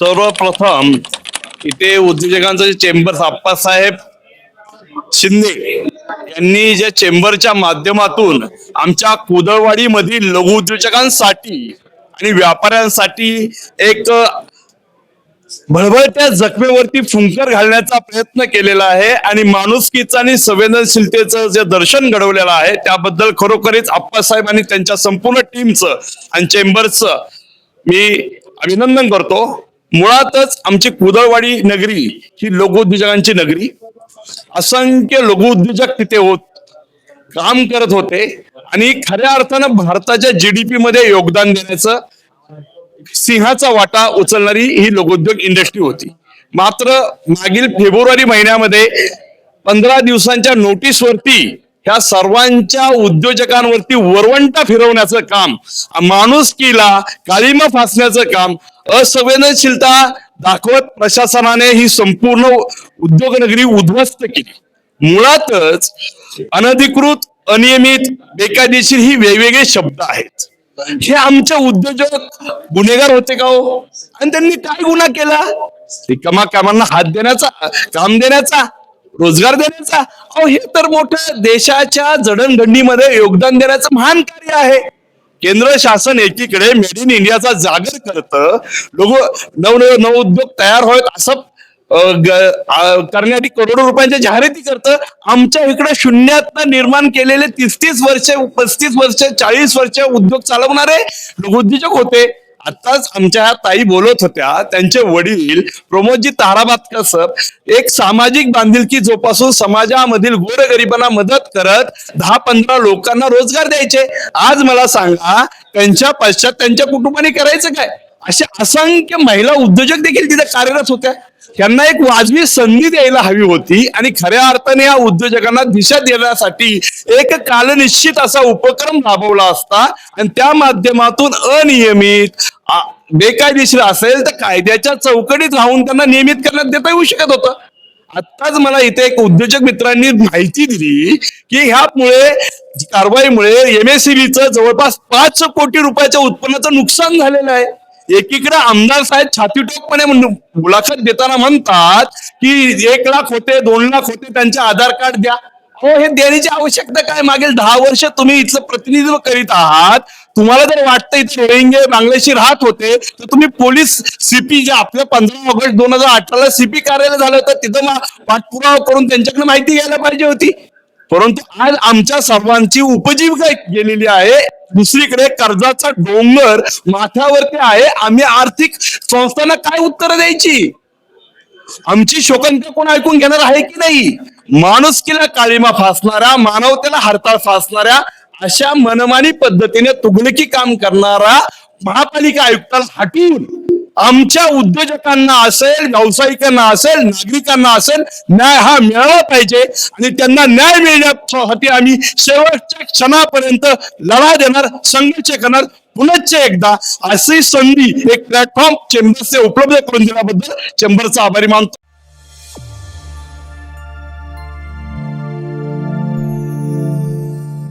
सर्वप्रथम इथे उद्योजकांचं जे चेंबर आप्पासाहेब शिंदे यांनी ज्या चेंबरच्या माध्यमातून आमच्या कुदळवाडी मधील लघु उद्योजकांसाठी आणि व्यापाऱ्यांसाठी एक भळभळत्या जखमेवरती फुंकर घालण्याचा प्रयत्न केलेला आहे आणि माणुसकीचं आणि संवेदनशीलतेचं जे दर्शन घडवलेलं आहे त्याबद्दल खरोखरीच आप्पासाहेब आणि त्यांच्या संपूर्ण टीमचं आणि चेंबरचं मी अभिनंदन करतो. मुळातच आमची कुदळवाडी नगरी ही लघुउद्योजकांची नगरी. असंख्य लघुउद्योजक तिथे होत काम करत होते आणि खऱ्या अर्थानं भारताच्या जीडीपी मध्ये योगदान देण्याचं सिंहाचा वाटा उचलणारी ही लघुउद्योग इंडस्ट्री होती. मात्र मागील फेब्रुवारी महिन्यामध्ये पंधरा दिवसांच्या नोटीसवरती ह्या सर्वांच्या उद्योजकांवरती वरवंटा फिरवण्याचं काम माणुसकीला कालिमा फासण्याचं काम असंवेदनशीलता दाखवत प्रशासनाने ही संपूर्ण उद्योगनगरी उद्ध्वस्त केली. मुळातच अनधिकृत अनियमित बेकायदेशीर ही वेगवेगळे शब्द आहेत. हे आमचे उद्योजक गुन्हेगार होते का हो? आणि त्यांनी काय गुन्हा केला? रिकामा कामांना हात देण्याचा काम देण्याचा रोजगार देण्याचा. अहो हे तर मोठ देशाच्या जडणघडणीमध्ये योगदान देण्याचं महान कार्य आहे. केंद्र शासन एकीकडे मेड इन इंडियाचा जागर करतं. लोक नवनव नवउद्योग तयार होत असं करण्यासाठी करोडो रुपयांच्या जाहिराती करतं. आमच्या इकडे शून्यात निर्माण केलेले तीस तीस वर्ष पस्तीस वर्ष चाळीस वर्ष उद्योग चालवणारे लघुउद्योजक होते. आताच आमच्या ह्या ताई बोलत होत्या त्यांचे वडील प्रमोदजी ताराबातकर सर एक सामाजिक बांधिलकी जोपासून समाजामधील गोरगरिबांना मदत करत दहा पंधरा लोकांना रोजगार द्यायचे. आज मला सांगा त्यांच्या पश्चात त्यांच्या कुटुंबाने करायचं काय? अशा असंख्य महिला उद्योजक देखील तिथे कार्यरत होत्या. त्यांना एक वाजवी संधी द्यायला हवी होती आणि खऱ्या अर्थाने या उद्योजकांना दिशा देण्यासाठी एक कालनिश्चित असा उपक्रम राबवला असता. आणि त्या माध्यमातून अनियमित बेकायदेशीर असेल तर कायद्याच्या चौकटीत राहून त्यांना नियमित करण्यात देता येऊ शकत होतं. आत्ताच मला इथे एक उद्योजक मित्रांनी माहिती दिली की ह्यामुळे कारवाईमुळे एमएससीबीचं जवळपास पाच कोटी रुपयाच्या उत्पन्नाचं नुकसान झालेलं आहे. एकीकडे आमदार साहेब छातीटोकपणे म्हण- मुलाखत देताना म्हणतात की एक लाख होते दोन लाख होते त्यांचे आधार कार्ड द्या. हो हे देण्याची आवश्यकता काय? मागील दहा वर्ष तुम्ही इथलं प्रतिनिधित्व करीत आहात. तुम्हाला जर वाटतं इथे रोहिंगे बांगलादेशी राहत होते तर तुम्ही पोलीस सीपी जे आपल्या पंधरा ऑगस्ट दोन हजार अठराला सीपी कार्यालय झालं होतं तिथं पाठपुरावा करून त्यांच्याकडे माहिती घ्यायला पाहिजे होती. परंतु आज आमच्या सर्वांची उपजीविका गेलेली आहे. दुसरीकडे कर्जाचा डोंगर माथ्यावरती आहे. आम्ही आर्थिक संस्थांना काय उत्तर द्यायची? आमची शोकांतिका कोण ऐकून घेणार आहे की नाही? माणुसकीला काळीमा फासणाऱ्या मानवतेला हरताळ फासणाऱ्या अशा मनमानी पद्धतीने तुगलकी काम करणारा महापालिका आयुक्ताला हटवून आमच्या उद्योजकांना असेल व्यावसायिकांना असेल नागरिकांना असेल न्याय हा मिळाला पाहिजे आणि त्यांना न्याय मिळण्यासाठी आम्ही शेवटच्या क्षणापर्यंत लढा देणार संघर्ष करणार. पुनश्च एकदा अशी संधी एक प्लॅटफॉर्म चेंबरचे उपलब्ध करून दिल्याबद्दल चेंबरचा आभारी मानतो.